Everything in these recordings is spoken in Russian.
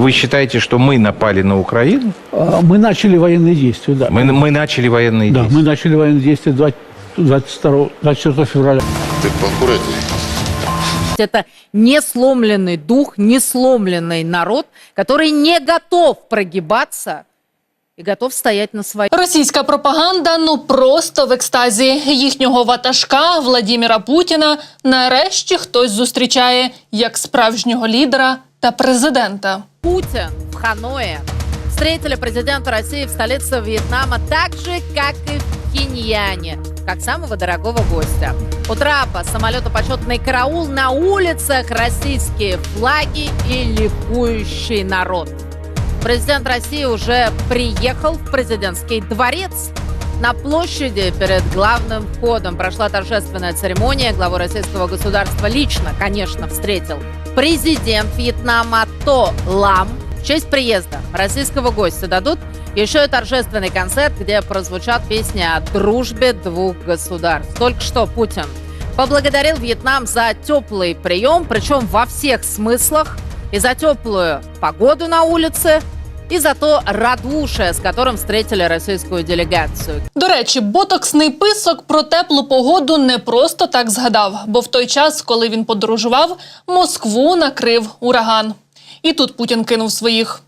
Вы считаете, что мы напали на Украину? А, Мы начали военные действия, да. Мы, мы начали военные Да, действия? мы начали военные действия 20 22, 24 февраля. Ты поаккуратнее. Это не сломленный дух, не сломленный народ, который не готов прогибаться и готов стоять на своем. Російська пропаганда ну просто в екстазі. Їхнього ватажка Владіміра Путіна нарешті хтось зустрічає як справжнього лідера та президента. Путин в Ханое встретили президента России в столице Вьетнама так же, как и в Киньяне, как самого дорогого гостя. У трапа самолета почетный караул на улицах российские флаги и ликующий народ. Президент России уже приехал в президентский дворец. На площади перед главным входом прошла торжественная церемония. Главу российского государства лично, конечно, встретил президент Вьетнама То Лам. В честь приезда российского гостя дадут еще и торжественный концерт, где прозвучат песни о дружбе двух государств. Только что Путин поблагодарил Вьетнам за теплый прием, причем во всех смыслах, и за теплую погоду на улице, и за то радушие, з которым встретили російську делегацію. До речі, ботоксний писок про теплу погоду не просто так згадав, бо в той час, коли він подорожував, Москву накрив ураган. І тут Путін кинув своїх.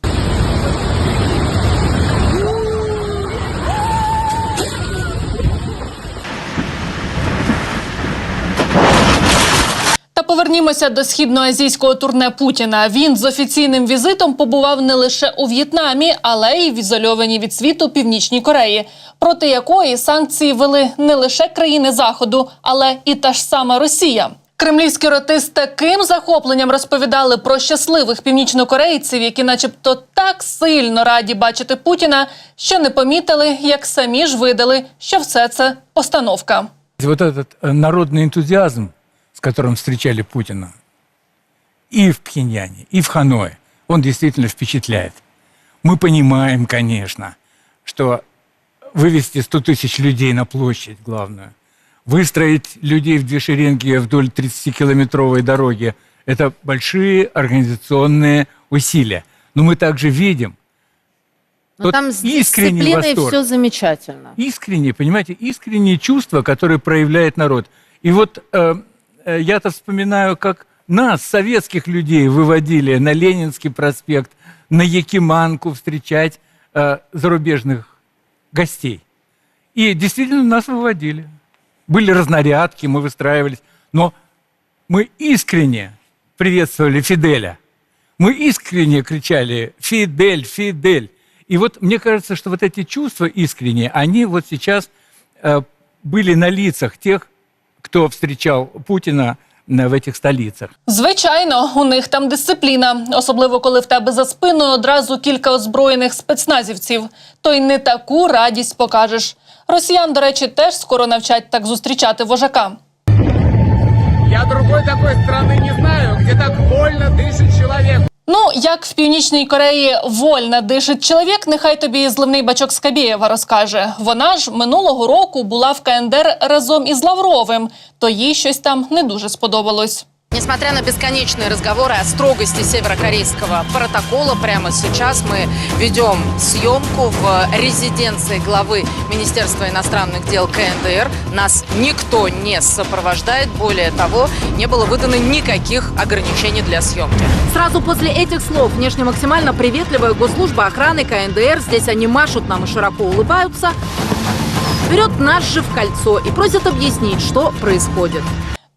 повернімося до східноазійського турне Путіна. Він з офіційним візитом побував не лише у В'єтнамі, але й в ізольованій від світу Північній Кореї, проти якої санкції вели не лише країни Заходу, але і та ж сама Росія. Кремлівські роти з таким захопленням розповідали про щасливих північнокорейців, які, начебто, так сильно раді бачити Путіна, що не помітили, як самі ж видали, що все це постановка. Вот этот э, народный энтузиазм, с Которым встречали Путина и в Пхеньяне, и в Ханое, он действительно впечатляет. Мы понимаем, конечно, что вывести 100 тысяч людей на площадь, главное, выстроить людей в две шеренги вдоль 30-километровой дороги, это большие организационные усилия. Но мы также видим, Но там с искренний восторг. все замечательно. искренние, понимаете, искренние чувства, которые проявляет народ. И вот э, я-то вспоминаю, как нас, советских людей, выводили на Ленинский проспект, на Якиманку встречать э, зарубежных гостей. И действительно нас выводили. Были разнарядки, мы выстраивались. Но мы искренне приветствовали Фиделя. Мы искренне кричали «Фидель! Фидель!». И вот мне кажется, что вот эти чувства искренние, они вот сейчас э, были на лицах тех, кто встречал Путина э, в этих столицах. Звичайно, у них там дисципліна, особливо коли в тебе за спиною одразу кілька озброєних спецназівців. То й не таку радість покажеш. Росіян, до речі, теж скоро навчать так зустрічати вожака. Я другой такой страны не знаю, где так вольно дышит человек. Ну, як в Північній Кореї вольно дишить чоловік, нехай тобі зливний бачок Скабєєва розкаже. Вона ж минулого року була в КНДР разом із Лавровим, то їй щось там не дуже сподобалось. Несмотря на бесконечные разговоры о строгости северокорейского протокола, прямо сейчас мы ведем съемку в резиденции главы Министерства иностранных дел КНДР. Нас никто не сопровождает. Более того, не было выдано никаких ограничений для съемки. Сразу после этих слов внешне максимально приветливая госслужба охраны КНДР. Здесь они машут нам и широко улыбаются. Берет нас же в кольцо и просит объяснить, что происходит.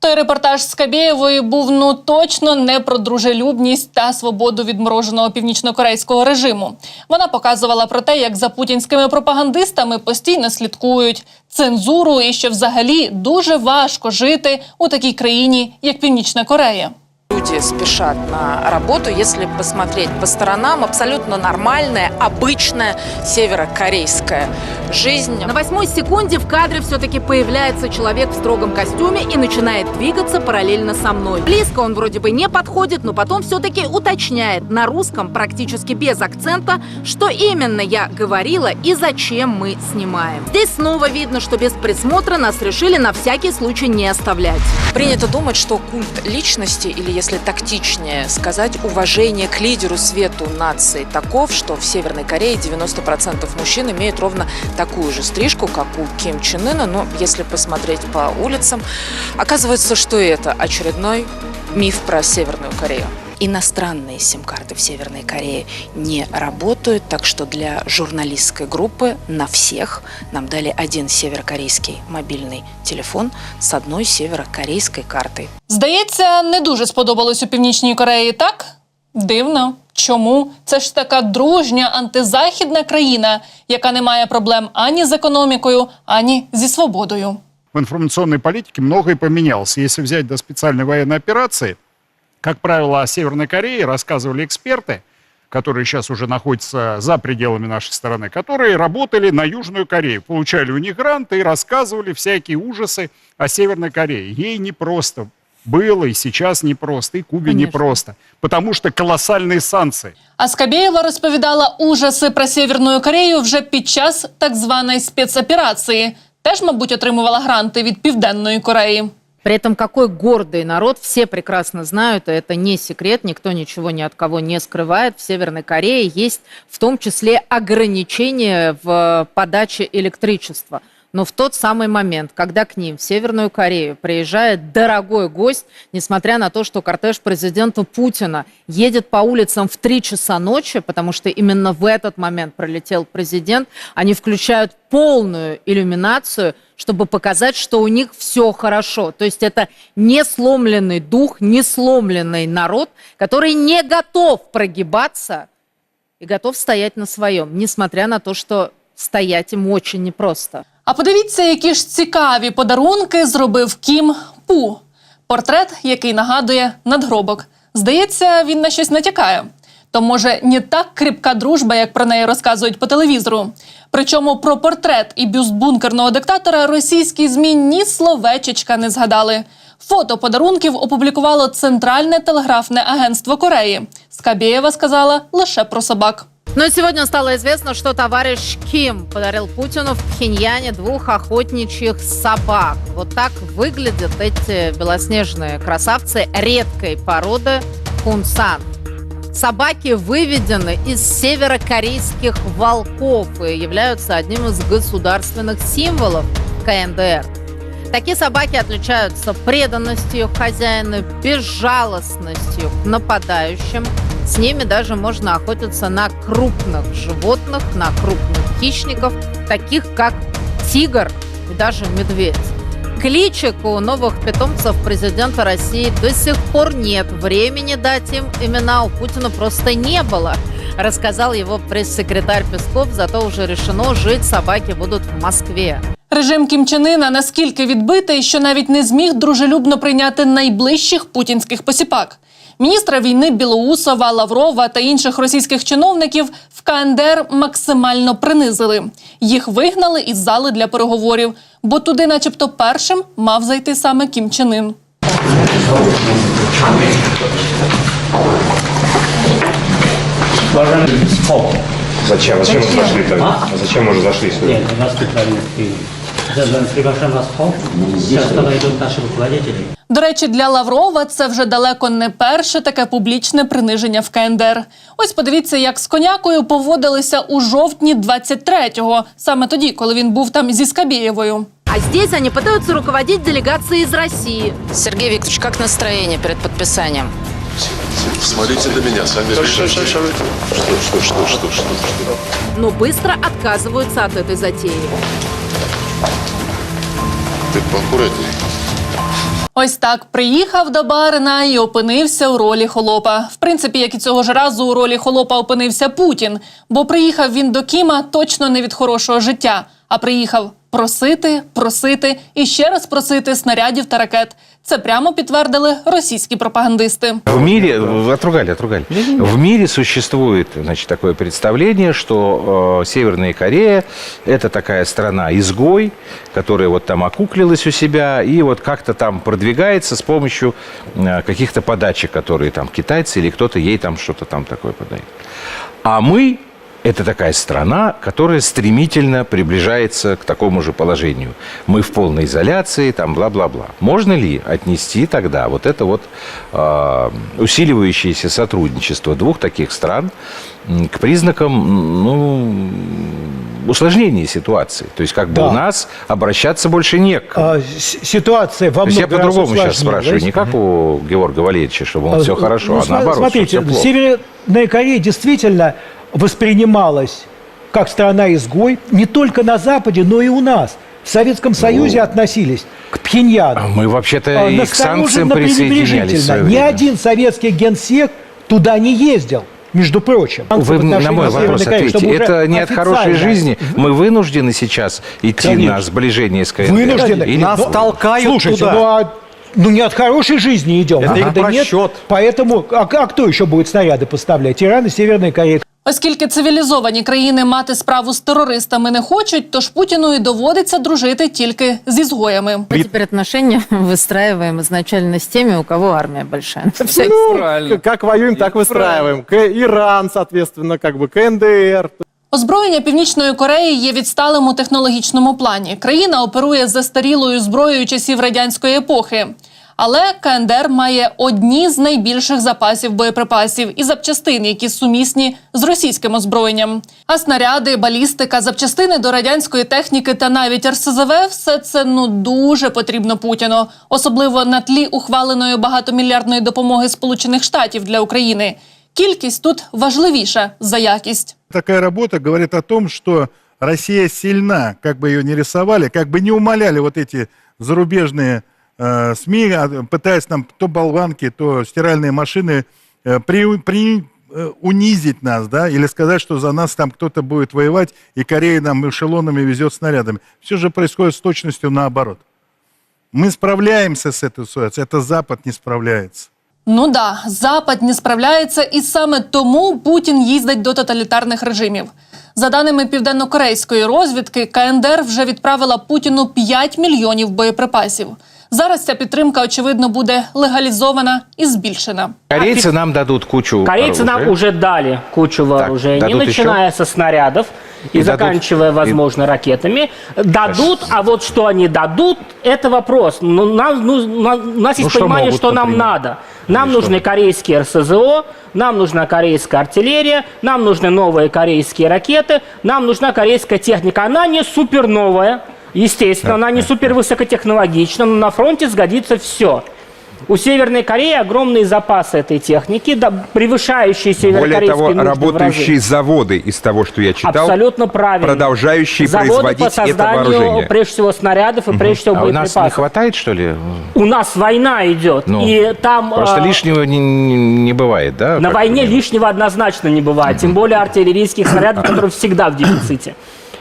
Той репортаж з Кабєєвої був ну точно не про дружелюбність та свободу відмороженого північнокорейського режиму. Вона показувала про те, як за путінськими пропагандистами постійно слідкують цензуру, і що взагалі дуже важко жити у такій країні, як Північна Корея. Люди спешат на работу, если посмотреть по сторонам, абсолютно нормальная, обычная северокорейская жизнь. На восьмой секунде в кадре все-таки появляется человек в строгом костюме и начинает двигаться параллельно со мной. Близко он вроде бы не подходит, но потом все-таки уточняет на русском практически без акцента, что именно я говорила и зачем мы снимаем. Здесь снова видно, что без присмотра нас решили на всякий случай не оставлять. Принято думать, что культ личности, или если тактичнее сказать, уважение к лидеру свету нации таков, что в Северной Корее 90% мужчин имеют ровно такую же стрижку, как у Ким Чен Ына. Но если посмотреть по улицам, оказывается, что это очередной миф про Северную Корею. Иностранные сим-карты в Северной Корее не работают, так что для журналистской группы на всех нам дали один северокорейский мобильный телефон с одной северокорейской картой. Здається, не дуже сподобалось у Північній Кореї, так? Дивно. Чому? Це ж така дружня антизахідна країна, яка не має проблем ані з економікою, ані зі свободою. в информационной политике многое поменялось. Если взять до специальной военной операции, как правило, о Северной Корее рассказывали эксперты, которые сейчас уже находятся за пределами нашей страны, которые работали на Южную Корею, получали у них гранты и рассказывали всякие ужасы о Северной Корее. Ей непросто было и сейчас непросто, и Кубе Конечно. непросто, потому что колоссальные санкции. А Скабєєва розповідала ужаси про Сєвєрну Корею вже під час так званої спецоперації. Теж, мабуть, отримувала гранти від Південної Кореї. При этом какой гордый народ, все прекрасно знают, это не секрет, никто ничего ни от кого не скрывает. В Северной Корее есть в том числе ограничения в подаче электричества. Но в тот самый момент, когда к ним в Северную Корею приезжает дорогой гость, несмотря на то, что кортеж президента Путина едет по улицам в 3 часа ночи, потому что именно в этот момент пролетел президент, они включают полную иллюминацию, чтобы показать, что у них все хорошо. То есть это не сломленный дух, не сломленный народ, который не готов прогибаться и готов стоять на своем, несмотря на то, что стоять им очень непросто. А подивіться, які ж цікаві подарунки зробив Кім Пу. Портрет, який нагадує надгробок. Здається, він на щось натякає. То може не так кріпка дружба, як про неї розказують по телевізору. Причому про портрет і бюст бункерного диктатора російські змі ні словечечка не згадали. Фото подарунків опублікувало Центральне телеграфне агентство Кореї. Скабєєва сказала лише про собак. Но сегодня стало известно, что товарищ Ким подарил Путину в Пхеньяне двух охотничьих собак. Вот так выглядят эти белоснежные красавцы редкой породы кунсан. Собаки выведены из северокорейских волков и являются одним из государственных символов КНДР. Такие собаки отличаются преданностью к хозяину, безжалостностью к нападающим. С ними даже можно охотиться на крупных животных, на крупных хищников, таких как тигр и даже медведь. Кличек у новых питомцев президента России до сих пор нет. Времени дать им имена у Путина просто не было. Рассказал его пресс-секретарь Песков, зато уже решено, жить собаки будут в Москве. Режим Кім Чен Ына наскільки відбитий, що навіть не зміг дружелюбно прийняти найближчих путінських посіпак. Міністра війни Білоусова, Лаврова та інших російських чиновників в КНДР максимально принизили. Їх вигнали із зали для переговорів, бо туди, начебто, першим мав зайти саме Кім Чен Ын. Зачем? Зачем мы зашли тогда? Зачем мы уже зашли сюда? Нет, у нас специальный прием. Даже приглашаем вас в холл. Сейчас туда идут наши руководители. До речі, для Лаврова це вже далеко не перше таке публічне приниження в КНДР. Ось подивіться, як з конякою поводилися у жовтні 23-го, саме тоді, коли він був там зі Скабєєвою. А здесь они пытаются руководить делегацией из России. Сергей Викторович, как настроение перед подписанием? Смотрите на меня, сами решайте. Что, что, что, что, что, что? но быстро отказываются от этой затеи. Ты. Ось так приїхав до Барина і опинився у ролі холопа. В принципі, як і цього ж разу у ролі холопа опинився Путін, бо приїхав він до Кіма точно не від хорошого життя, а приїхав просити, просити і ще раз просити снарядів та ракет. Це прямо підтвердили російські пропагандисти. В мире, в- отругали, отругали. В мире существует, значит, такое представление, что э, Северная Корея – это такая страна-изгой, которая вот там окуклилась у себя и вот как-то там продвигается с помощью э, каких-то подачек, которые там китайцы или кто-то ей там что-то там такое подает. А мы это такая страна, которая стремительно приближается к такому же положению. Мы в полной изоляции, там бла-бла-бла. Можно ли отнести тогда вот это вот э, усиливающееся сотрудничество двух таких стран к признакам ну, усложнения ситуации? То есть как бы Да. у нас обращаться больше не к. А, ситуация во есть я по-другому сейчас спрашиваю, не как у Георга Валерьевича, чтобы он все А, хорошо, ну, а наоборот, Смотрите, всё плохо. Северная Корея действительно воспринималась как страна-изгой не только на Западе, но и у нас. В Советском Союзе относились к Пхеньяну. А Мы вообще-то а, и к санкциям присоединялись Ни один советский генсек туда не ездил, между прочим. Вы В на отношении мой вопрос Северной Кореи, ответьте. Это не от хорошей жизни. Мы вынуждены сейчас идти Конечно. на сближение с КНДР? Вынуждены. Или- Нас Ну, Слушайте, ну, а, ну не от хорошей жизни идем. Это их Когда нет, поэтому, а, а кто еще будет снаряды поставлять? Иран и Северная Корея. Оскільки цивілізовані країни мати справу з терористами не хочуть, тож Путіну і доводиться дружити тільки з ізгоями. Мы теперь отношения выстраиваем изначально с теми, у кого армия большая. На всякий Ну, как воюем, так выстраиваем. К- Иран, соответственно, как бы КНДР. Озброєння Північної Кореї є відсталим у технологічному плані. Країна оперує застарілою зброєю часів радянської епохи. Але КНДР має одні з найбільших запасів боєприпасів і запчастин, які сумісні з російським озброєнням. А снаряди, балістика, запчастини до радянської техніки та навіть РСЗВ – все це ну дуже потрібно Путіну, особливо на тлі ухваленої багатомільярдної допомоги Сполучених Штатів для України. Кількість тут важливіша за якість. Такая работа говорит о том, что Россия сильна, как бы ее ни рисовали, как бы не умоляли вот эти зарубежные э, СМИ, а, пытаясь нам то болванки, то стиральные машины э, при, при- э, унизить нас, да, или сказать, что за нас там кто-то будет воевать, и Корея нам эшелонами везет снарядами. Все же происходит с точностью наоборот. Мы справляемся с этой ситуацией, это Запад не справляется. Ну да, Запад не справляється, і саме тому Путін їздить до тоталітарних режимів. За даними південнокорейської розвідки, КНДР вже відправила Путіну 5 мільйонів боєприпасів. Зараз ця підтримка, очевидно, буде легалізована і збільшена. Корейцы нам дадут кучу Корейцы нам оружия. уже дали кучу вооружений, дадут начиная со снарядов и, И дадут- заканчивая, возможно, ракетами. Дадут, а вот что они дадут, это вопрос. Ну, нам, ну, на- у нас Ну, есть что понимание, могут, что нам например? надо. Нам нужны корейские РСЗО, нам нужна корейская артиллерия, нам нужны новые корейские ракеты, нам нужна корейская техника. Она не супер новая, естественно, она не супер высокотехнологична, но на фронте сгодится все. У Северной Кореи огромные запасы этой техники, да, превышающие Более северокорейские того, нужды в работающие разы. заводы, из того, что я читал, Абсолютно правильно. продолжающие Заводы производить по это созданию, вооружение. прежде всего, снарядов и, прежде всего, А у нас не боеприпасов. хватает, что ли? У нас война идет, Ну, и там... Просто а, лишнего не, не- бывает, да? На войне лишнего однозначно не бывает, тем более артиллерийских снарядов, которые всегда в дефиците.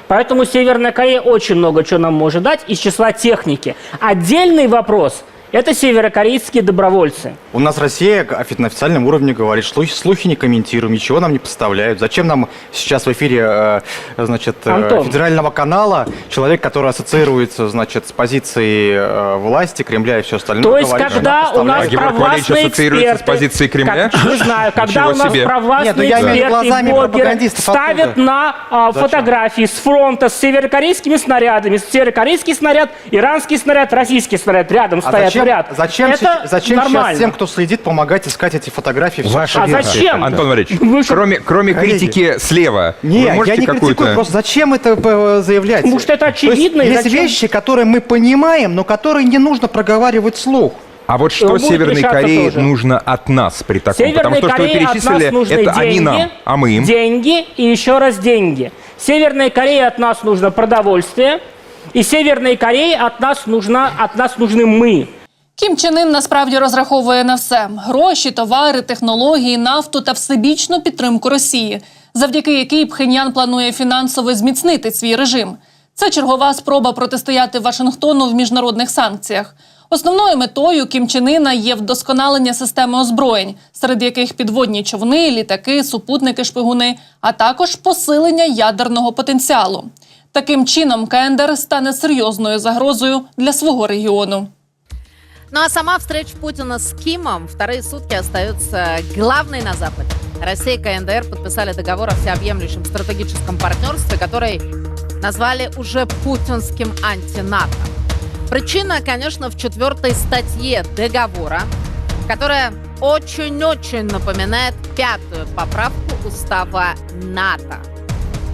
Поэтому Северная Корея очень много чего нам может дать из числа техники. Отдельный вопрос – это северокорейские добровольцы. У нас Россия на официальном уровне говорит, слухи, слухи не комментируем, ничего нам не поставляют. Зачем нам сейчас в эфире э, значит, э, Антон. федерального канала человек, который ассоциируется значит, с позицией э, власти, Кремля и все остальное? То есть, говорит, что когда у нас провластные ассоциируется с эксперты, позицией Кремля? как- не знаю, когда у нас себе. провластные Нет, ну эксперты глазами блогеры ставят оттуда. на а, фотографии с фронта с северокорейскими снарядами, северокорейский снаряд, иранский снаряд, российский снаряд рядом А стоят зачем, ряд. зачем, Это сейчас- зачем сейчас нормально. тем, кто следит, помогать искать эти фотографии? в Ваша А зачем? Антон Валерьевич, Вы кроме, кроме Коллеги. критики слева, Не, вы я не критикую, просто зачем это э, заявлять? Потому что это То есть очевидно, и есть зачем? вещи, которые мы понимаем, но которые не нужно проговаривать вслух. А вот что Северной Корее тоже. нужно от нас при таком? Потому Северной что, что вы Корее от нас перечислили, нужны это деньги, они нам, а мы им. деньги и еще раз деньги. Северной Корее от нас нужно продовольствие, и Северной Корее от нас, нужна, от нас нужны мы. Кім Чен Ын насправді розраховує на все: гроші, товари, технології, нафту та всебічну підтримку Росії, завдяки якій Пхеньян планує фінансово зміцнити свій режим. Це чергова спроба протистояти Вашингтону в міжнародних санкціях. Основною метою Кім Чен Ына є вдосконалення системи озброєнь, серед яких підводні човни, літаки, супутники, шпигуни, а також посилення ядерного потенціалу. Таким чином, КНДР стане серйозною загрозою для свого регіону. Ну а сама встреча Путина с Кимом вторые сутки остается главной на Западе. Россия и КНДР подписали договор о всеобъемлющем стратегическом партнерстве, который назвали уже путинским антинато. Причина, конечно, в четвертой статье договора, которая очень-очень напоминает пятую поправку устава НАТО.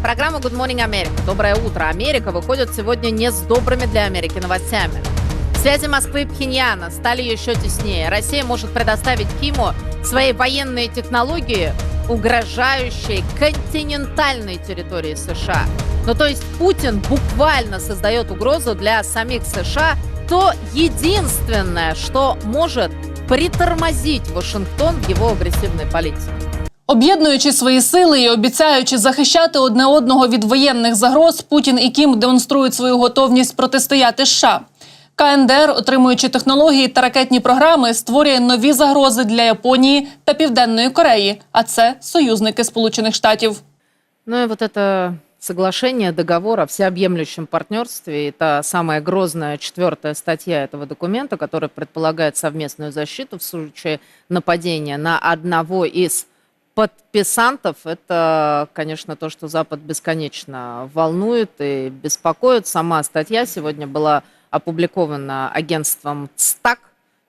Программа Good Morning America. Доброе утро. Америка выходит сегодня не с добрыми для Америки новостями. Связи Москвы и Пхеньяна стали еще теснее. Россия может предоставить Киму свои военные технологии, угрожающие континентальной территории США. Ну то есть Путин буквально создает угрозу для самих США, то единственное, что может притормозить Вашингтон в його агресивній політиці. Об'єднуючи свої сили і обіцяючи захищати одне одного від воєнних загроз, Путін і Кім демонструють свою готовність протистояти США. КНДР, отримуючи технології та ракетні програми, створює нові загрози для Японії та Південної Кореї, а це союзники Сполучених Штатів. Ну и вот это соглашение, договор о всеобъемлющем партнерстве, и та самая грозная четвертая статья этого документа, которая предполагает совместную защиту в случае нападения на одного из подписантов, это, конечно, то, что Запад бесконечно волнует и беспокоит. Сама статья сегодня была опубликована агентством ЦТАК.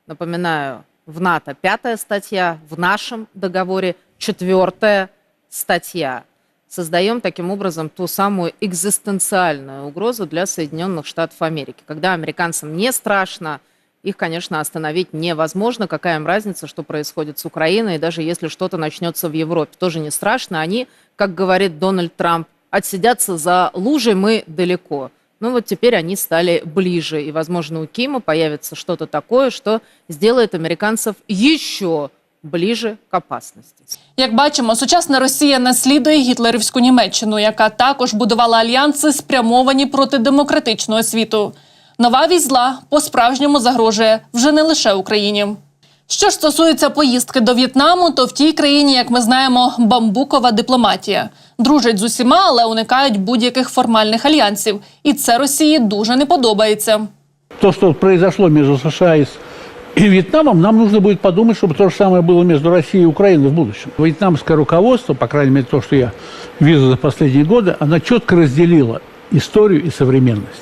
Напоминаю, в НАТО пятая статья, в нашем договоре четвертая статья. Создаем таким образом ту самую экзистенциальную угрозу для Соединенных Штатов Америки. Когда американцам не страшно, их, конечно, остановить невозможно. Какая им разница, что происходит с Украиной, и даже если что-то начнется в Европе, тоже не страшно. Они, как говорит Дональд Трамп, отсидятся за лужей мы далеко. Ну вот теперь они стали ближе, и, возможно, у Кима появится что-то такое, что сделает американцев еще ближе к опасности. Як бачимо, сучасна Росія наслідує гітлерівську Німеччину, яка також будувала альянси, спрямовані проти демократичного світу. Нова вісь зла по-справжньому загрожує вже не лише Україні. Що ж стосується поїздки до В'єтнаму, то в тій країні, як ми знаємо, бамбукова дипломатія. Дружать з усіма, але уникають будь-яких формальних альянсів. І це Росії дуже не подобається. То, что произошло между США и, с- и Вьетнамом, нам нужно будет подумать, чтобы то же самое было между Россией и Украиной в будущем. Вьетнамское руководство, по крайней мере, то, что я вижу за последние годы, оно четко разделило историю и современность.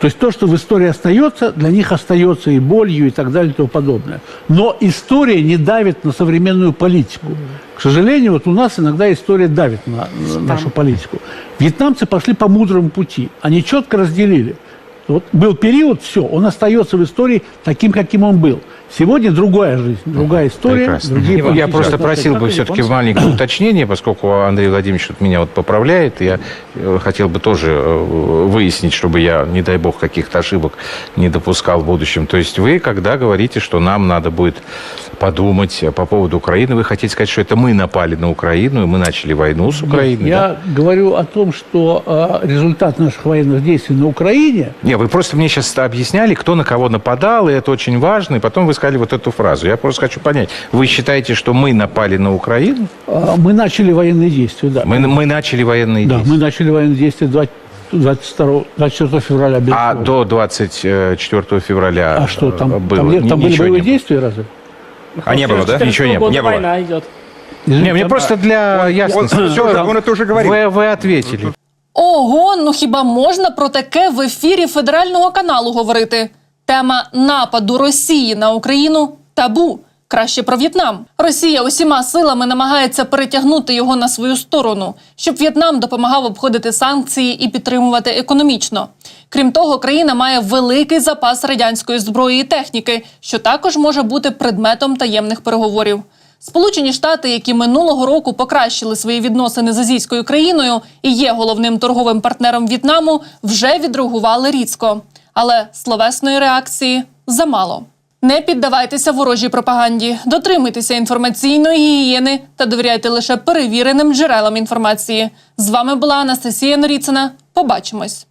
То есть то, что в истории остается, для них остается и болью, и так далее, и тому подобное. Но история не давит на современную политику. К сожалению, вот у нас иногда история давит на, на нашу политику. Вьетнамцы пошли по мудрому пути. Они четко разделили. Вот был период, все, он остается в истории таким, каким он был. Сегодня другая жизнь, другая история, Прекрасно. другие Я политические просто просил бы все-таки маленькое уточнение, поскольку Андрей Владимирович тут меня вот поправляет. Я э, хотел бы тоже э, выяснить, чтобы я, не дай бог, каких-то ошибок не допускал в будущем. То есть вы, когда говорите, что нам надо будет подумать э, по поводу Украины, вы хотите сказать, что это мы напали на Украину, и мы начали войну с Украиной? Я да? говорю о том, что результат наших военных действий на Украине Не, вы просто мне сейчас объясняли, кто на кого нападал, и это очень важно, и потом вы сказали вот эту фразу. Я просто хочу понять, вы считаете, что мы напали на Украину? э, мы начали военные действия, да. Мы, мы начали военные Да, действия? мы начали военные действия 20 22, 24 февраля. А безусловно. до 24 февраля А что, там, э, было? там, не- там Ни- были ничего боевые не было. действия разве? А не было, да? Ничего не было. года Не было. война идет. Не, мне просто для ясности. он- Всё, он это уже говорил. Вы, вы ответили. Ого, ну хіба можна про таке в ефірі федерального каналу говорити? Тема нападу Росії на Україну табу. Краще про В'єтнам. Росія усіма силами намагається перетягнути його на свою сторону, щоб В'єтнам допомагав обходити санкції і підтримувати економічно. Крім того, країна має великий запас радянської зброї і техніки, що також може бути предметом таємних переговорів. Сполучені Штати, які минулого року покращили свої відносини з азійською країною і є головним торговим партнером В'єтнаму, вже відреагували різко. Але словесної реакції замало. Не піддавайтеся ворожій пропаганді, дотримуйтеся інформаційної гігієни та довіряйте лише перевіреним джерелам інформації. З вами була Анастасія Норіцина. Побачимось.